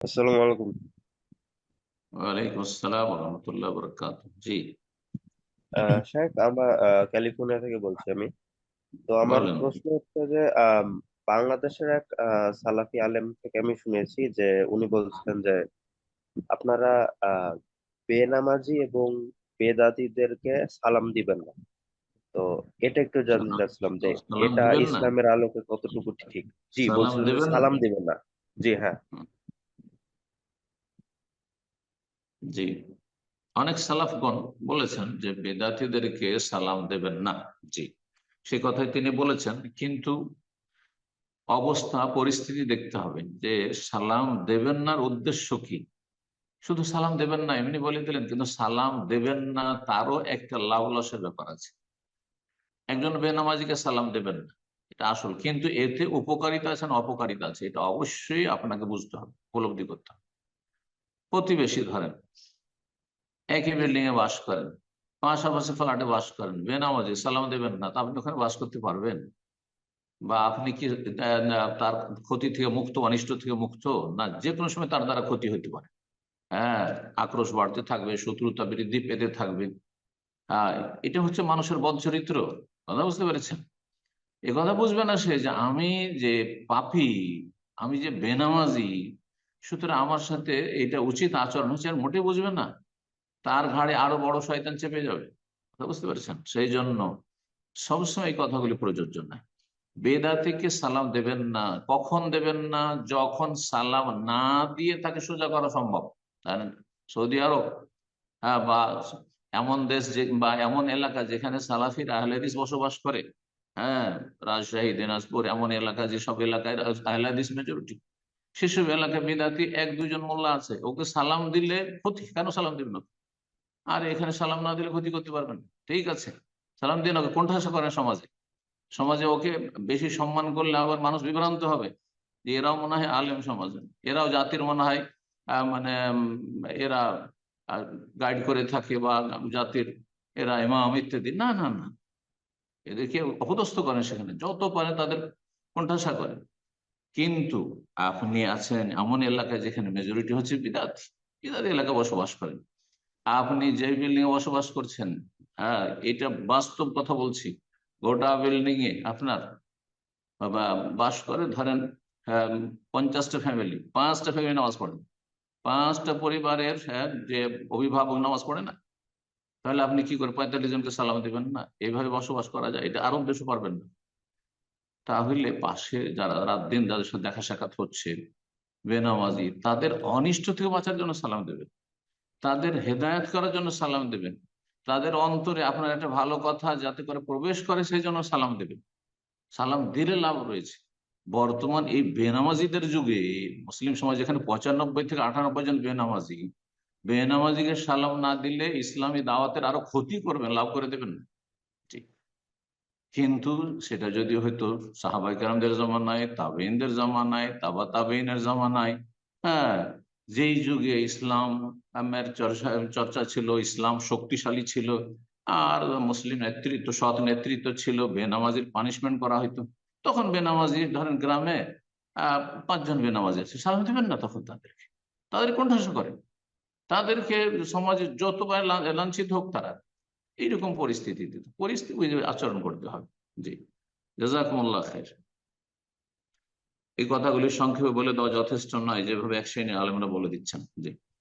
আসসালামু আলাইকুম। ওয়ালাইকুম আসসালাম রহমতুল্লাহ বরকাত জি। শাহেখ আমার ক্যালিফোর্নিয়া থেকে বলছি আমি। তো আমার বলেন। প্রশ্ন হচ্ছে যে আম, বাংলাদেশের এক আহ, সালাফি আলেম থেকে আমি শুনেছি যে উনি বলছেন যে আপনারা আহ, বেনামাজি এবং বেদাতিদেরকে সালাম দিবেন না। তো এটা একটু জানতে সালাম চাচ্ছিলাম যে সালাম এটা দিবেন না? ইসলামের আলোকে কতটুকু ঠিক? জি সালাম বলছেন যে দেবেন না? সালাম দিবেন না। জি হ্যাঁ। জি। অনেক সালাফগণ বলেছেন যে বেদাতীদেরকে সালাম দেবেন না। জি। সে কথাই তিনি বলেছেন, কিন্তু অবস্থা, পরিস্থিতি দেখতে হবে যে সালাম দেবেন না উদ্দেশ্য কি? শুধু সালাম দেবেন না, এমনি বলে দিলেন, কিন্তু সালাম দেবেন না তারও একটা লাভ লসের ব্যাপার আছে। একজন বেনামাজিকে সালাম দেবেন না, এটা আসল। কিন্তু এতে উপকারিতা আছে না অপকারিতা আছে, এটা অবশ্যই আপনাকে বুঝতে হবে, উপলব্ধি করতে হবে। প্রতিবেশী ধরেন, একই বিল্ডিং এ বাস করেন, পাশাপাশি ফ্ল্যাটে বাস করেন, বেনামাজি, সালাম দেবেন না, তা আপনি ওখানে বাস করতে পারবেন? বা আপনি কি তার ক্ষতি থেকে মুক্ত অনিষ্ট থেকে মুক্ত? না যে কোনো সময় তার দ্বারা ক্ষতি হতে পারে। হ্যাঁ আক্রোশ বাড়তে থাকবে, শত্রুতা বৃদ্ধি পেতে থাকবে। এটা হচ্ছে মানুষের বদ চরিত্র, কথা বুঝতে পেরেছেন? এ কথা বুঝবে না সে যে আমি যে পাপী, আমি যে বেনামাজি সুতরাং আমার সাথে এটা উচিত আচরণ হচ্ছে, আর মোটে বুঝবে না, তার ঘাড়ে আরও বড় শয়তান চেপে যাবে। বুঝতে পেরেছেন? সেই জন্য সবসময় এই কথাগুলি প্রযোজ্য নয়। বেদাতিকে সালাম দেবেন না, কখন দেবেন না, যখন সালাম না দিয়ে তাকে সোজা করা সম্ভব। সৌদি আরব হ্যাঁ বা এমন দেশ যে, বা এমন এলাকা যেখানে সালাফির আহলেদিস বসবাস করে হ্যাঁ রাজশাহী, দিনাজপুর, এমন এলাকা যেসব এলাকায় আহলাদিস মেজরিটি সেসব এলাকায় বিদাতি এক দুজন মোল্লা আছে। ওকে সালাম দিলে ক্ষতি। কেন সালাম দিবেন আর এখানে সালাম না দিলে ক্ষতি করতে পারবেন। ঠিক আছে। সালাম দিন ওকে। কোণঠাসা করেন সমাজে। সমাজে ওকে বেশি সম্মান করলে আবার মানুষ বিভ্রান্ত হবে। যে এরাও মনে হয় আলেম সমাজ এরাও জাতির মনে হয় মানে এরা গাইড করে থাকে বা জাতির, এরা ইমাম ইত্যাদি। না না না। এদেরকে অপদস্থ করেন সেখানে। যত পারে তাদের কোণঠাসা করেন। কিন্তু আপনি আছেন এমন এলাকায় যেখানে মেজরিটি হচ্ছে বিদাত। বিদাত এলাকা বসবাস করেন। আপনি যে বিল্ডিং এ বসবাস করছেন হ্যাঁ এটা বাস্তব কথা বলছি। গোটা বিল্ডিং এ আপনার বাস করে ধরেন হ্যাঁ, পঞ্চাশটা ফ্যামিলি পাঁচটা ফ্যামিলি নামাজ পড়ে। পাঁচটা পরিবারের হ্যাঁ, যে অভিভাবক নামাজ পড়ে না তাহলে আপনি কি করে পঁয়তাল্লিশ জনকে সালাম দিবেন? না এইভাবে বসবাস করা যায় এটা আরব দেশও পারবেন না। তাহলে পাশে যারা রাত দিন যাদের সাথে দেখা সাক্ষাৎ হচ্ছে, বেনামাজি, তাদের অনিষ্ট থেকে বাঁচার জন্য সালাম দেবেন। তাদের হেদায়ত করার জন্য সালাম দেবেন। তাদের অন্তরে আপনার একটা ভালো কথা যাতে করে প্রবেশ করে সেই জন্য সালাম দেবেন। সালাম দিলে লাভ রয়েছে। বর্তমান এই বেনামাজিদের যুগে, মুসলিম সমাজ এখানে পঁচানব্বই থেকে আটানব্বই জন বেনামাজি, বেনামাজিকে সালাম না দিলে ইসলামী দাওয়াতের আরও ক্ষতি করবেন, লাভ করে দেবেন না। কিন্তু সেটা যদি হয়তো সাহাবাই কালামদের জামানায় তাবেইনদের জামানায়, তাবা তাবেইনের জামানায় হ্যাঁ যেই যুগে ইসলাম চর্চা চর্চা ছিল, ইসলাম শক্তিশালী ছিল, আর মুসলিম নেতৃত্ব, সৎ নেতৃত্ব ছিল, বেনামাজির পানিশমেন্ট করা হইতো, তখন বেনামাজি, ধরেন গ্রামে পাঁচজন বেনামাজি আছে সালাম দিবেন না তখন তাদেরকে? তাদের কোণঠাসা করেন তাদেরকে সমাজে যত লাঞ্ছিত হোক তারা। এইরকম পরিস্থিতিতে পরিস্থিতি আচরণ করতে হবে। জি। জাজাকুমুল্লাহ খের এই কথাগুলি সংক্ষেপে বলে দেওয়া যথেষ্ট নয়, যেভাবে এক শ্রেণির আলমরা বলে দিচ্ছেন। জি।